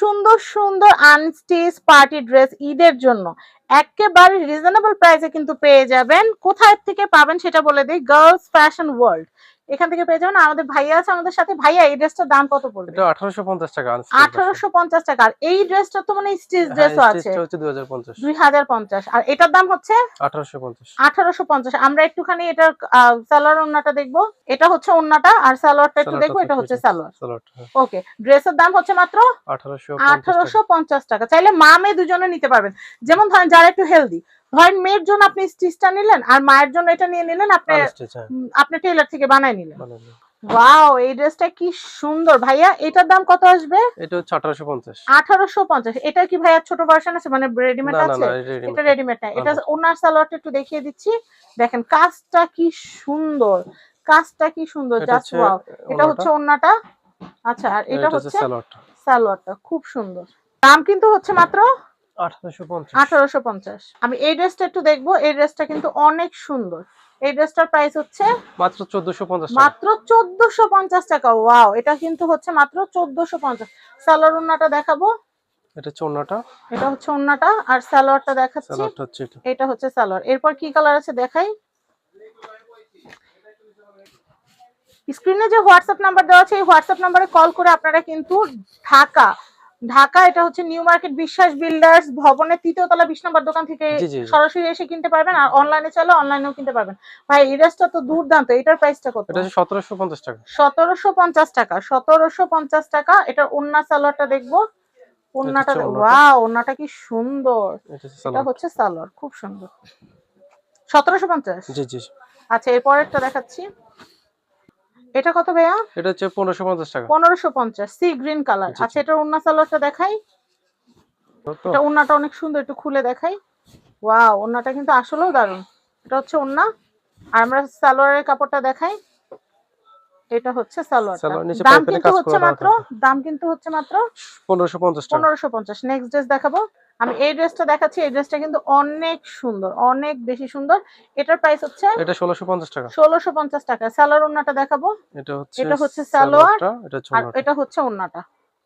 সুন্দর সুন্দর unstitch party dress ঈদের জন্য। একেবারে রিজনেবল প্রাইসে কিন্তু পেয়ে যাবেন। কোথায় থেকে পাবেন সেটা বলে দিই। গার্লস ফ্যাশন ওয়ার্ল্ড এখান থেকে পেয়ে যাবেন। আমাদের ভাইয়া আছে আমাদের সাথে। ভাইয়া এই ড্রেসটার দাম কত পড়বে? এটা 1850 টাকা আঠারোশো পঞ্চাশ টাকা। আর এই ড্রেসটা তো মানে স্টিচ ড্রেসও হ্যাঁ, আছে। হচ্ছে 2050 দুই হাজার পঞ্চাশ। আর এটার দাম হচ্ছে? 1850 আঠারোশো পঞ্চাশ। আমরা একটুখানি এটার সালোয়ার ওন্নাটা দেখব। এটা হচ্ছে ওন্নাটা আর সালোয়ারটা একটু দেখব। এটা হচ্ছে সালোয়ার। সালোয়ার ওকে। ড্রেসের দাম হচ্ছে মাত্র? 1850 আঠারোশো পঞ্চাশ টাকা। চাইলে মা মেয়ে দুজনে নিতে পারবেন। যেমন ধরেন যারা একটু হেলদি ধরেন মেয়ের জন্য আপনি স্টিচটা নিলেন আর মায়ের জন্য এটা নিয়ে নিলেন আপনি উম, আপনি টেলার থেকে বানায় নিলেন। মানে ওয়াও এই ড্রেসটা কি সুন্দর। ভাইয়া এটার দাম কত আসবে? এটা হচ্ছে 1850 আঠারোশো পঞ্চাশ। এটা কি ভাইয়া ছোট ভার্সন আছে? মানে রেডিমেড না না আছে? এটা রেডিমেড না। এটা। ওনার সালোয়ারটা একটু দেখিয়ে দিচ্ছি। দেখেন কাজটা কি সুন্দর। কাজটা কি সুন্দর। এটা জাস্ট হচ্ছে ওয়াও এটা হচ্ছে ওন্নাটা আচ্ছা আর এটা হচ্ছে সালোয়ারটা। সালোয়ারটা। খুব সুন্দর। দাম কিন্তু হচ্ছে মাত্র 1850 আঠারোশো পঞ্চাশ। আমি এই ড্রেসটা একটু দেখব এই ড্রেসটা কিন্তু অনেক সুন্দর। এই ড্রেসটার প্রাইস হচ্ছে মাত্র 1450 টাকা। মাত্র চোদ্দশো পঞ্চাশ টাকা। ওয়াও এটা কিন্তু হচ্ছে মাত্র চোদ্দশো পঞ্চাশ। সালোয়ার ওন্নাটা দেখাবো। এটা হচ্ছে এটা হচ্ছে ওন্নাটা আর সালোয়ারটা দেখাচ্ছি। এটা। এটা হচ্ছে সালোয়ার এরপর কি কালার আছে দেখাই? স্ক্রিনে যে হোয়াটসঅ্যাপ নাম্বার দেওয়া আছে এই হোয়াটসঅ্যাপ নাম্বারে কল করে আপনারা কিন্তু ঢাকা ঢাকা এটা হচ্ছে নিউ মার্কেট বিশ্বাস বিল্ডার্স ভবনের তৃতীয় তলা বিশ নম্বর দোকান থেকে। সরাসরি এসে কিনতে পারবেন আর অনলাইনে চাইলে অনলাইনেও কিনতে পারবেন। ভাই এই ড্রেসটা তো দুর্দান্ত এটার প্রাইসটা কত? এটা হচ্ছে 1750 টাকা। সতেরোশো পঞ্চাশ টাকা সতেরোশো পঞ্চাশ টাকা এটার ওন্না সালোয়ারটা দেখব। ওন্নাটা। ওয়াও ওন্নাটা কি সুন্দর। এটা হচ্ছে সালোয়ার। খুব সুন্দর। সতেরোশো পঞ্চাশ? জি জি। আচ্ছা এরপরেরটা দেখাচ্ছি। এটা কত ভাইয়া? এটা হচ্ছে 1550 টাকা। পনেরোশো পঞ্চাশ সি গ্রিন কালার। আচ্ছা এটার ওন্না সালোয়ারটা দেখাই। এটা ওন্নাটা অনেক সুন্দর একটু খুলে দেখাই। ওয়াও ওন্নাটা কিন্তু আসলেও দারুণ। এটা হচ্ছে ওন্না আর আমরা সালোয়ারের কাপড়টা দেখাই। এটা হচ্ছে সালোয়ারটা। সালোয়ার দাম কিন্তু হচ্ছে মাত্র দাম কিন্তু হচ্ছে মাত্র 1550 টাকা। পনেরোশো পঞ্চাশ। নেক্সট ড্রেস দেখাবো। আমি এই ড্রেসটা দেখাচ্ছি এই ড্রেসটা কিন্তু অনেক সুন্দর অনেক বেশি সুন্দর। এটার প্রাইস হচ্ছে এটা 1650 টাকা। ষোলোশো পঞ্চাশ টাকা। সালোয়ার ওন্নাটা দেখাবো। এটা হচ্ছে এটা হচ্ছে সালোয়ার, সালোয়ারটা, এটা হচ্ছে আর এটা হচ্ছে ওন্নাটা।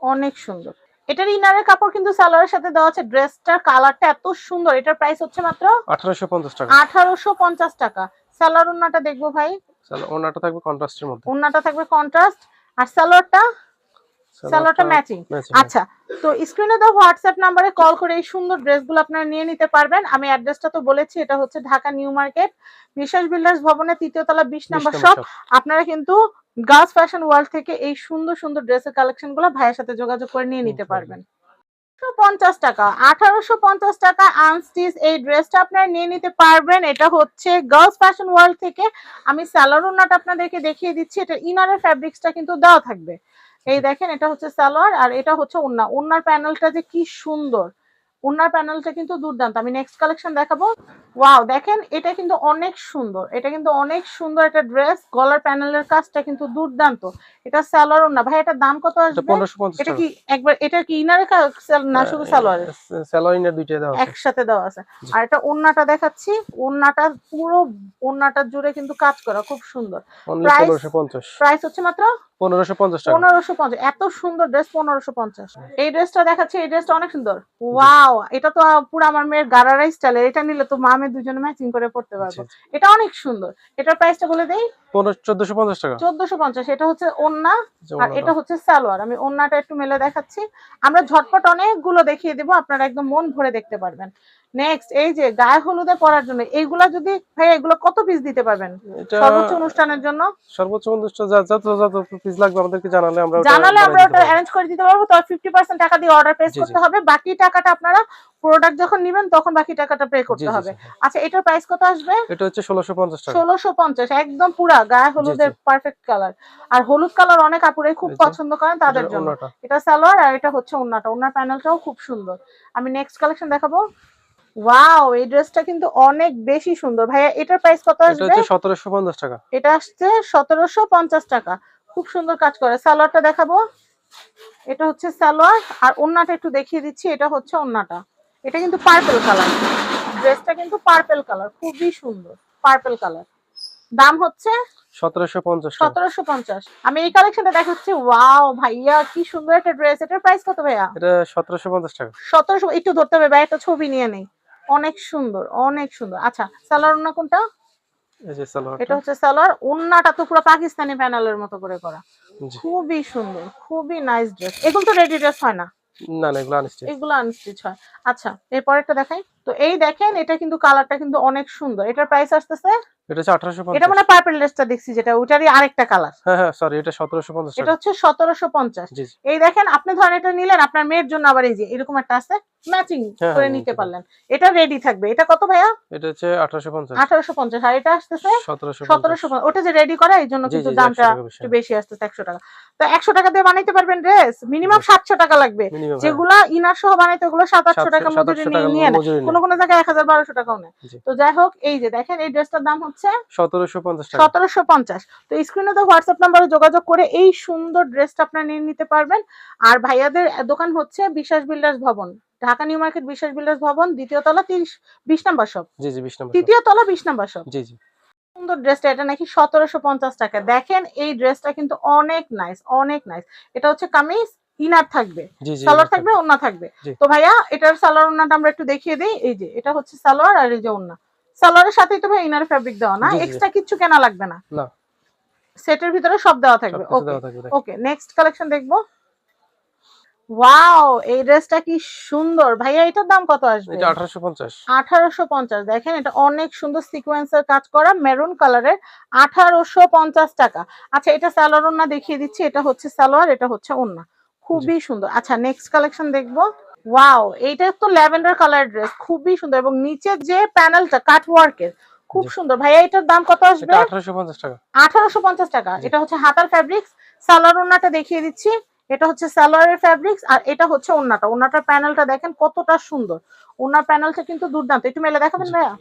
অনেক সুন্দর। এটার ইনারের কাপড় কিন্তু সালোয়ারের সাথে দেওয়া আছে। ড্রেসটার কালারটা এত সুন্দর। এটার প্রাইস হচ্ছে মাত্র 1850 টাকা। আঠারোশো পঞ্চাশ টাকা। সালোয়ার ওন্নাটা দেখব ভাই। সালোয়ার ওন্নাটা থাকবে কন্ট্রাস্টের মধ্যে। ওন্নাটা থাকবে কন্ট্রাস্ট আর সালোয়ারটা সালোয়ারটা ম্যাচিং আচ্ছা তো স্ক্রিনে দেওয়া হোয়াটসঅ্যাপ নাম্বারে কল করে এই সুন্দর ড্রেসগুলো আপনারা নিয়ে নিতে পারবেন। আমি অ্যাড্রেসটা তো বলেছি এটা হচ্ছে Dhaka new market Biswas builders ভবনের তৃতীয় তলা বিশ 20 নম্বর শপ আপনারা কিন্তু গার্লস ফ্যাশন ওয়ার্ল্ড থেকে এই সুন্দর সুন্দর ড্রেসের কালেকশনগুলো ভাইয়ের সাথে যোগাযোগ করে নিয়ে নিতে পারবেন। পঞ্চাশ টাকা আঠারোশো পঞ্চাশ টাকা আনস্টিচ এই ড্রেসটা আপনারা নিয়ে নিতে পারবেন। এটা হচ্ছে গার্লস ফ্যাশন ওয়ার্ল্ড থেকে আমি ওনাটা আপনাদেরকে দেখিয়ে দিচ্ছি এটা ইনারের ফ্যাব্রিক্সটা কিন্তু দেওয়া থাকবে। এই দেখেন এটা হচ্ছে সালোয়ার আর এটা হচ্ছে ওন্না ওন্নার প্যানেলটা যে কি সুন্দর। ওন্নার প্যানেলটা কিন্তু দুর্দান্ত। আমি নেক্সট কালেকশন দেখাবো। ওয়াও দেখেন এটা কিন্তু অনেক সুন্দর। এটা কিন্তু অনেক সুন্দর একটা ড্রেস গলার প্যানেলের কাজটা কিন্তু দুর্দান্ত। এটা সালোয়ার ওন্না ভাই এটার দাম কত এটা আসবে? এটা কি একবার এটা কি ইনারে না শুধু সালোয়ারে সালোয়ার ইনার দুইটা আছে। একসাথে দেওয়া আছে। আর এটা ওন্নাটা দেখাচ্ছি। ওন্নাটা পুরো ওন্নাটা জুড়ে কিন্তু কাজ করা। খুব সুন্দর। 1550 প্রাইস হচ্ছে মাত্র 1550 টাকা। পনেরোশো পঞ্চাশ এত সুন্দর ড্রেস পনেরোশো পঞ্চাশ। এই ড্রেসটা দেখাচ্ছি এই ড্রেসটা অনেক সুন্দর। ওয়াও এটা তো পুরো আমার মেয়ের গারারাই এটা নিলে তো মা মেয়ে দুজনে ম্যাচিং করে পড়তে পারব। এটা অনেক সুন্দর। এটার প্রাইসটা বলে দেই? 15 1450 টাকা। চোদ্দশো পঞ্চাশ। এটা হচ্ছে ওন্না আর এটা হচ্ছে সালোয়ার। আমি ওন্নাটা একটু মেলে দেখাচ্ছি। আমরা ঝটপট অনেকগুলো দেখিয়ে দেবো। আপনারা একদম মন ভরে দেখতে পারবেন। নেক্সট এই যে গায়ে হলুদে পরার জন্য এইগুলা যদি ভাই এগুলো কত পিস দিতে পারবেন? সর্বোচ্চ অনুষ্ঠানের জন্য? সর্বোচ্চ অনুষ্ঠ যা- যত যত পিস লাগবে আমাদেরকে জানালে আমরা জানালে আমরা ওটা অ্যারেঞ্জ করে দিতে পারব তবে ফিফটি পার্সেন্ট টাকা দিয়ে অর্ডার প্লেস। করতে হবে। বাকি টাকাটা আপনারা প্রোডাক্ট যখন নেবেন তখন বাকি টাকাটা পে করতে হবে। আচ্ছা এটার প্রাইস কত আসবে? এটা হচ্ছে 1650 টাকা। ষোলোশো পঞ্চাশ একদম পুরা গায়ে হলুদের পারফেক্ট কালার আর হলুদ কালার অনেক কাপড়ে খুব পছন্দ করেন তাদের জন্য। এটা সালোয়ার আর এটা হচ্ছে ওন্নাটা। ওন্নার প্যানেলটাও খুব সুন্দর। আমি নেক্সট কালেকশন দেখাবো। ওয়াও এই ড্রেসটা কিন্তু অনেক বেশি সুন্দর। ভাইয়া এটার প্রাইস কত এটা আসবে? হচ্ছে 1750 টাকা। এটা আসছে সতেরোশো পঞ্চাশ টাকা। খুব সুন্দর কাজ করে। সালোয়ারটা দেখাবো। এটা হচ্ছে সালোয়ার। আর ওন্নাটা একটু দেখিয়ে দিচ্ছি। এটা হচ্ছে ওন্নাটা। এটা কিন্তু পার্পেল কালার ড্রেসটা কিন্তু পার্পেল কালার খুবই সুন্দর। পার্পেল কালার দাম হচ্ছে সতেরোশো পঞ্চাশ টাকা। সতেরোশো পঞ্চাশ। আমি এই কালেকশনটা দেখাচ্ছি। ওয়াও ভাইয়া কি সুন্দর একটা ড্রেস এটার প্রাইস কত ভাইয়া? এটা সতেরোশো পঞ্চাশ টাকা। সতেরোশো একটু ধরতে হবে ভাই। একটা ছবি নিয়ে নেই। অনেক সুন্দর অনেক সুন্দর। আচ্ছা সালোয়ার ওনা কোনটা? এটা হচ্ছে সালোয়ার ওন্নাটা তো পুরো পাকিস্তানি প্যানেলের মতো করে করা। খুবই সুন্দর খুবই নাইস ড্রেস এগুলো তো রেডি ড্রেস হয় না? না না এগুলো আনস্টিচ এগুলো আনস্টিচ হয়। আচ্ছা এরপরেরটা দেখাই। তো এই দেখেন এটা কিন্তু কালারটা কিন্তু অনেক সুন্দর। এটার প্রাইস আসতেছে এটা হচ্ছে আঠারোশো এটা মানে পার্পল ড্রেসটা দেখছি যেটা ওটারই আরেকটা কালার হ্যাঁ হ্যাঁ সরি এটা সতেরোশো পঞ্চাশ। এটা হচ্ছে সতেরোশো পঞ্চাশ। জি জি। এই দেখেন আপনি ধরেন এটা নিলেন আপনার মেয়ের জন্য আবার এই যে এরকম একটা আছে ম্যাচিং হ্যাঁ, করে হ্যাঁ, নিতে নিতে পারলেন। এটা রেডি থাকবে। এটা কত ভাইয়া? এটা হচ্ছে আঠারোশো পঞ্চাশ। আঠারোশো পঞ্চাশ। আর এটা আসতেছে সতেরোশো সতেরোশো ওটা যে রেডি করে এই জন্য কিন্তু দামটা 100 বেশি। একটু বেশি। আসতেছে একশো টাকা। তো একশো টাকা দিয়ে বানাইতে পারবেন ড্রেস মিনিমাম জি। সাতশো টাকা লাগবে। যেগুলা ইনার সহ বানাইতে ওগুলো সাত আটশো টাকা মজুরি নিয়ে নিয়ে নেয় কোনো কোনো জায়গায় এক হাজার বারোশো টাকাও নেয়। তো যাই হোক এই যে দেখেন এই ড্রেসটার দাম হচ্ছে সতেরোশো পঞ্চাশ সতেরোশো পঞ্চাশ। তো স্ক্রিনে তো হোয়াটসঅ্যাপ নাম্বারে যোগাযোগ করে এই সুন্দর ড্রেসটা আপনারা নিয়ে নিতে পারবেন। আর ভাইয়াদের দোকান হচ্ছে বিশ্বাস বিল্ডার্স ভবন। Dhaka new market Biswas builders ভবন দ্বিতীয় তলা তিরিশ বিশ নাম্বার শপ জি জি বিশ নম্বর তৃতীয় তলা বিশ নাম্বার শপ জি জি। সুন্দর ড্রেসটা এটা নাকি সতেরোশো পঞ্চাশ টাকা। দেখেন এই ড্রেসটা কিন্তু অনেক নাইস অনেক নাইস এটা হচ্ছে কামিজ ইনার থাকবে। সালোয়ার থাকবে ওন্না থাকবে। তো ভাইয়া এটার সালোয়ার ওন্নাটা আমরা একটু দেখিয়ে দিই। এই যে এটা হচ্ছে সালোয়ার আর এই যে ওন্না সালোয়ারের সাথেই তো ভাই ইনার ফ্যাব্রিক দেওয়া না। এক্সট্রা কিচ্ছু কেনা লাগবে না। না। সেটের ভিতরে সব দেওয়া থাকবে। ওকে নেক্সট কালেকশন দেখব। ওয়াও এই ড্রেসটা কি সুন্দর। ভাইয়া এটার দাম কত আসবে? এটা আঠারোশো পঞ্চাশ। আঠারোশো পঞ্চাশ। দেখেন এটা অনেক সুন্দর সিকোয়েন্সের কাজ করা মেরুন কালারের আঠারোশো পঞ্চাশ টাকা। আচ্ছা এটা সালোয়ার ওন্না দেখিয়ে দিচ্ছি। এটা হচ্ছে সালোয়ার এটা হচ্ছে ওন্না খুবই সুন্দর। আচ্ছা নেক্সট কালেকশন দেখব। ওয়াও এইটা তো ল্যাভেন্ডার কালার ড্রেস খুবই সুন্দর এবং নিচের যে প্যানেলটা কাট ওয়ার্কের খুব সুন্দর। ভাইয়া এটার দাম কত আসবে? এটা আঠারোশো পঞ্চাশ টাকা। আঠারোশো পঞ্চাশ টাকা। এটা হচ্ছে হাতার ফ্যাব্রিক্স সালোয়ার ওন্নাটা দেখিয়ে দিচ্ছি। এটা হচ্ছে সালোয়ারের ফ্যাব্রিক্স আর এটা হচ্ছে ওন্নাটা। ওন্নাটার প্যানেলটা দেখেন কতটা সুন্দর। ওন্নার প্যানেলটা কিন্তু দুর্দান্ত। একটু মেলে দেখাবেন। ভাইয়া?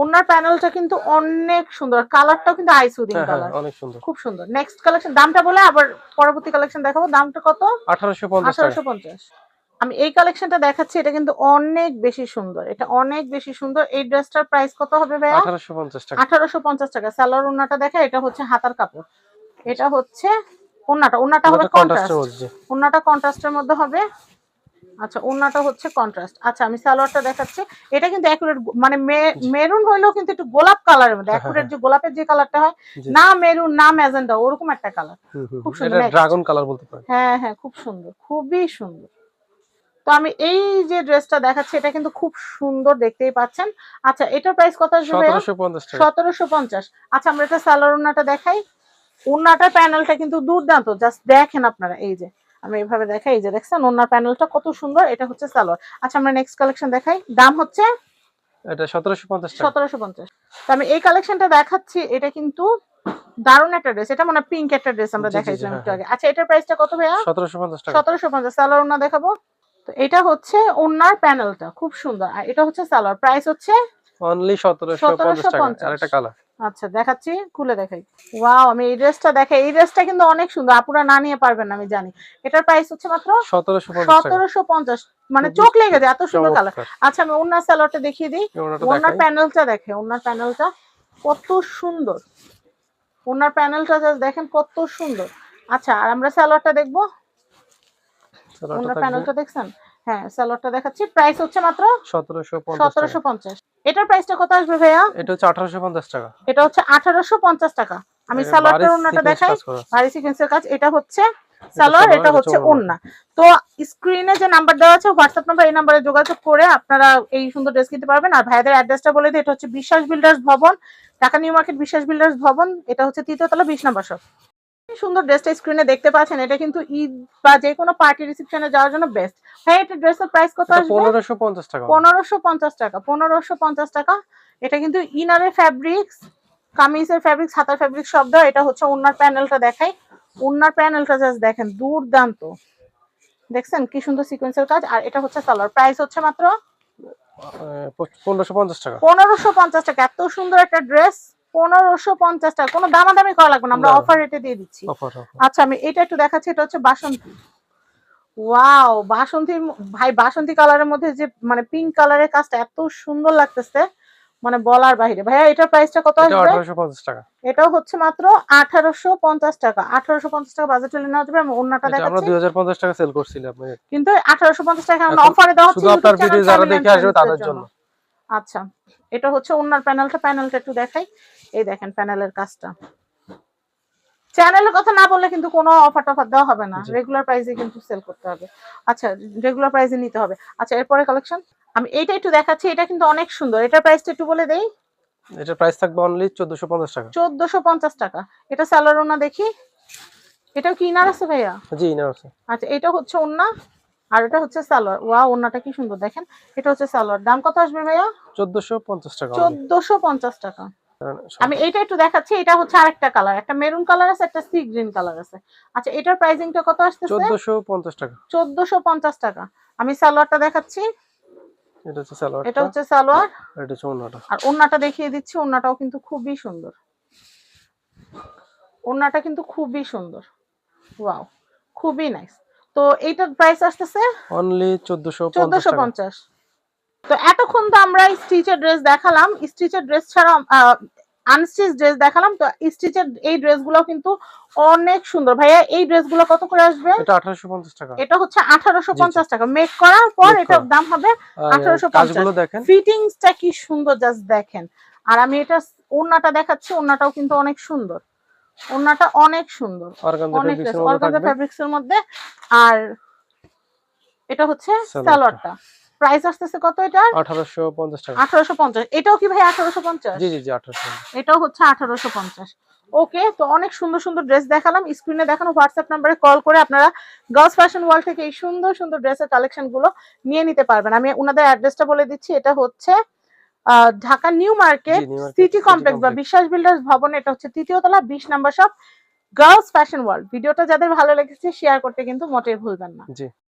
ওন্নার প্যানেলটা কিন্তু অনেক সুন্দর কালারটাও কিন্তু আই সুদিং কালার অনেক সুন্দর। খুব সুন্দর। নেক্সট কালেকশন দামটা বলে আবার পরবর্তী কালেকশন দেখাবো। দামটা কত? আঠারোশো পঞ্চাশ টাকা। আঠারোশো পঞ্চাশ। আমি এই কালেকশনটা দেখাচ্ছি এটা কিন্তু অনেক বেশি সুন্দর। এটা অনেক বেশি সুন্দর। এই ড্রেসটার প্রাইস কত হবে আঠারোশো পঞ্চাশ টাকা। আঠারোশো পঞ্চাশ টাকা। সালোয়ার ওন্নাটা দেখা এটা হচ্ছে হাতার কাপড়। এটা হচ্ছে ওনাটা ওনাটা হবে কন্ট্রাস্ট ওনাটা কন্ট্রাস্টের মধ্যে হবে। আচ্ছা ওন্নাটা হচ্ছে কন্ট্রাস্ট আচ্ছা আমি সালোয়ারটা দেখাচ্ছি। এটা কিন্তু অ্যাকুরেট মানে মেরুন হইলেও কিন্তু একটু গোলাপ কালারের মধ্যে হ্যাঁ, অ্যাকুরেট হ্যাঁ। যে গোলাপের যে কালারটা হয় না মেরুন না ম্যাজেন্ডা ওরকম একটা কালার খুব সুন্দর, এটা ড্রাগন কালার বলতে পারেন। হ্যাঁ হ্যাঁ খুব সুন্দর খুবই সুন্দর। তো আমি এই যে ড্রেসটা দেখাচ্ছি এটা কিন্তু খুব সুন্দর দেখতেই পাচ্ছেন। আচ্ছা এটার প্রাইস কত আসবে ভাইয়া? সতেরোশো পঞ্চাশ টাকা। সতেরোশো পঞ্চাশ। আচ্ছা আমরা এটা সালোয়ার উন্নাটা দেখাই। উন্নাটার প্যানেলটা কিন্তু দুর্দান্ত জাস্ট দেখেন আপনারা এই যে। আমি এইভাবে দেখাই এই যে দেখছেন ওনার প্যানেলটা কত সুন্দর এটা হচ্ছে সালোয়ার। আচ্ছা আমরা নেক্সট কালেকশন দেখাই। দাম হচ্ছে এটা সতেরোশো পঞ্চাশ টাকা। সতেরোশো পঞ্চাশ। তো আমি এই কালেকশনটা দেখাচ্ছি এটা কিন্তু দারুণ একটা ড্রেস এটা মানে পিঙ্ক একটা ড্রেস আমরা দেখাইছিলাম হ্যাঁ, একটু আগে। আচ্ছা এটার প্রাইসটা কত ভাইয়া? সতেরোশো পঞ্চাশ টাকা। সতেরোশো পঞ্চাশ সালোয়ার ওনা দেখাবো। তো এটা হচ্ছে ওনার প্যানেলটা খুব সুন্দর। আর এটা হচ্ছে সালোয়ার প্রাইস হচ্ছে অনলি সতেরোশো পঞ্চাশ টাকা। আর একটা কালার আচ্ছা দেখাচ্ছি খুলে দেখাই। ওয়াও আমি এই ড্রেসটা দেখাই এই ড্রেসটা কিন্তু অনেক সুন্দর আপুরা না নিয়ে পারবেন না আমি জানি। এটার প্রাইস হচ্ছে মাত্র সতেরোশো পঞ্চাশ। মানে চোখ লেগে যায় এত সুন্দর কালার আচ্ছা আমি ওনার স্যালোয়ারটা দেখিয়ে দিই। ওনার প্যানেলটা দেখে ওনার প্যানেলটা কত সুন্দর। ওনার প্যানেলটা দেখেন কত সুন্দর। আচ্ছা আর আমরা স্যালোয়ারটা দেখব? ওনার প্যানেলটা দেখছেন? হ্যাঁ স্যালোয়ারটা দেখাচ্ছি। প্রাইস হচ্ছে মাত্র সতেরোশো পঞ্চাশ। এটার প্রাইসটা কত আসবে ভাইয়া? এটা হচ্ছে আঠারোশো পঞ্চাশ টাকা। এটা হচ্ছে আঠারোশো পঞ্চাশ টাকা। আমি সালোয়ারটার ওন্নাটা দেখাই। ভারী সিকোয়েন্সের কাজ। এটা হচ্ছে সালোয়ার এটা হচ্ছে ওন্না তো স্ক্রিনে যে নাম্বার দেওয়া আছে হোয়াটসঅ্যাপ নাম্বার এই নাম্বারে যোগাযোগ করে আপনারা এই সুন্দর ড্রেস কিনতে পারবেন। আর ভাইদের অ্যাড্রেসটা বলে দিই এটা হচ্ছে বিশ্বাস বিল্ডার্স ভবন Dhaka new market Biswas builders ভবন। এটা হচ্ছে তৃতীয়তলা বিশ নম্বর শপ সুন্দর ড্রেসটা স্ক্রিনে দেখতে পাচ্ছেন এটা কিন্তু ঈদ বা যে কোনো পার্টি রিসেপশনে যাওয়ার জন্য বেস্ট হ্যাঁ এটা ড্রেসের প্রাইস কত আসবে? পনেরোশো পঞ্চাশ টাকা। পনেরোশো পঞ্চাশ টাকা পনেরোশো পঞ্চাশ টাকা। এটা কিন্তু ইনারের ফ্যাব্রিক্স কামিজের ফ্যাব্রিক্স হাতার ফ্যাব্রিক্স সব দেওয়া। এটা হচ্ছে ওনার প্যানেলটা দেখাই। ওনার প্যানেলটা জাস্ট দেখেন দুর্দান্ত। দেখছেন কি সুন্দর সিকোয়েন্সের কাজ? আর এটা হচ্ছে সালোয়ার প্রাইস হচ্ছে মাত্র পনেরোশো পঞ্চাশ টাকা। পনেরোশো পঞ্চাশ টাকা। এত সুন্দর একটা ড্রেস পনেরোশো পঞ্চাশ টাকা কোনো দামাদামি করা লাগবে না আমরা অফার রেটে দিয়ে দিচ্ছি। আচ্ছা আমি এটা একটু দেখাচ্ছি এটা হচ্ছে বাসন্তী। ওয়াও বাসন্তী ভাই বাসন্তী কালারের মধ্যে যে মানে পিঙ্ক কালারের কাজটা এত সুন্দর লাগতেছে মানে বলার বাইরে। ভাইয়া এটার প্রাইসটা কত আসবে? আঠারোশো পঞ্চাশ টাকা। এটাও হচ্ছে মাত্র আঠারোশো পঞ্চাশ টাকা। আঠারোশো পঞ্চাশ টাকা বাজেট হলে নেওয়া যাবে আমি অন্যটা আমরা দেখাচ্ছি। হাজার পঞ্চাশ টাকা সেল করছিলাম আপনাকে। কিন্তু আঠারোশো পঞ্চাশ টাকা আমরা অফারে দেওয়া হচ্ছে শুধু আপনার ভিডিও যারা দেখে আসবে তাদের জন্য। আচ্ছা এটা হচ্ছে ওনার প্যানেলটা প্যানেলটা একটু দেখাই। এই দেখেন প্যানেলের কাজটা। চ্যানেলের কথা না বললে কিন্তু কোনো অফার টফার দেওয়া হবে না। রেগুলার প্রাইসে কিন্তু সেল করতে হবে। আচ্ছা রেগুলার প্রাইসে নিতে হবে। আচ্ছা এরপরে কালেকশন আমি এইটা একটু দেখাচ্ছি এটা কিন্তু অনেক সুন্দর। এটার প্রাইসটা একটু বলে দেই। এটার প্রাইস থাকবে অনলি চোদ্দশো পঞ্চাশ টাকা। চোদ্দশো পঞ্চাশ টাকা। এটা স্যালোরোনা দেখি। এটাও কি ইনার আছে ভাইয়া? জি ইনার আছে। আচ্ছা এটা হচ্ছে ওন্না আর এটা হচ্ছে সালোয়ার ওয়া ওন্নাটা কি সুন্দর দেখেন। এটা হচ্ছে সালোয়ার দাম কত আসবে ভাইয়া? চোদ্দশো পঞ্চাশ টাকা। only। চোদ্দশো পঞ্চাশ টাকা। কারণ সব- আমি এইটা একটু দেখাচ্ছি এটা হচ্ছে আরেকটা কালার একটা মেরুন কালার আছে একটা সি গ্রিন কালার আছে। আচ্ছা এটার প্রাইসিংটা কত আসতেছে? চোদ্দশো পঞ্চাশ টাকা। চোদ্দশো পঞ্চাশ টাকা। আমি সালোয়ারটা দেখাচ্ছি। এটা হচ্ছে সালোয়ার এটা হচ্ছে সালোয়ার। এটা হচ্ছে অন্যটা আর ওন্নাটা দেখিয়ে দিচ্ছি ওন্নাটাও কিন্তু খুবই সুন্দর। ওন্নাটা কিন্তু খুবই সুন্দর। ওয়াও খুবই নাইস তো এইটার প্রাইস আসতেছে অনলি চোদ্দশো পঞ্চাশ চোদ্দশো টাকা পঞ্চাশ। তো এতক্ষণ তো আমরা স্টিচের ড্রেস দেখালাম। স্টিচের ড্রেস ছাড়া আনস্টিচ ড্রেস দেখালাম। তো স্টিচের এই ড্রেসগুলো কিন্তু অনেক সুন্দর। ভাইয়া এই ড্রেসগুলো কত করে আসবে? এটা টাকা। হচ্ছে আঠারোশো। পঞ্চাশ টাকা। মেক করার পর এটার দাম হবে আর 1850 কাজগুলো দেখেন। ফিটিংসটা কি সুন্দর জাস্ট দেখেন। আর আমি এটা ওন্নাটা দেখাচ্ছি ওন্নাটাও কিন্তু অনেক সুন্দর। ওন্নাটা অনেক সুন্দর। অনেক অর্গানজা থাকবে। ফ্যাব্রিক্স এর মধ্যে। আর এটা হচ্ছে সালোয়ারটা। প্রাইস আসতেছে কত এটা আঠারোশো পঞ্চাশ টাকা। আঠারোশো পঞ্চাশ। এটাও কি ভাই আঠারোশো পঞ্চাশ? জি জি জি আঠারোশো এটাও হচ্ছে আঠারোশো পঞ্চাশ। ওকে তো অনেক সুন্দর সুন্দর ড্রেস দেখালাম। স্ক্রিনে দেখানো হোয়াটসঅ্যাপ নাম্বারে কল করে আপনারা গার্লস ফ্যাশন ওয়ার্ল্ড থেকে এই সুন্দর সুন্দর ড্রেসের কালেকশনগুলো নিয়ে নিতে পারবেন। আমি ওনাদের অ্যাড্রেসটা বলে দিচ্ছি। এটা হচ্ছে Dhaka new market city complex বা বিশ্বাস বিল্ডার্স ভবন। এটা হচ্ছে তৃতীয় তলা বিশ number shop girls fashion world ভিডিওটা যাদের ভালো লেগেছে শেয়ার করতে কিন্তু মোটেই ভুলবেন না। জি।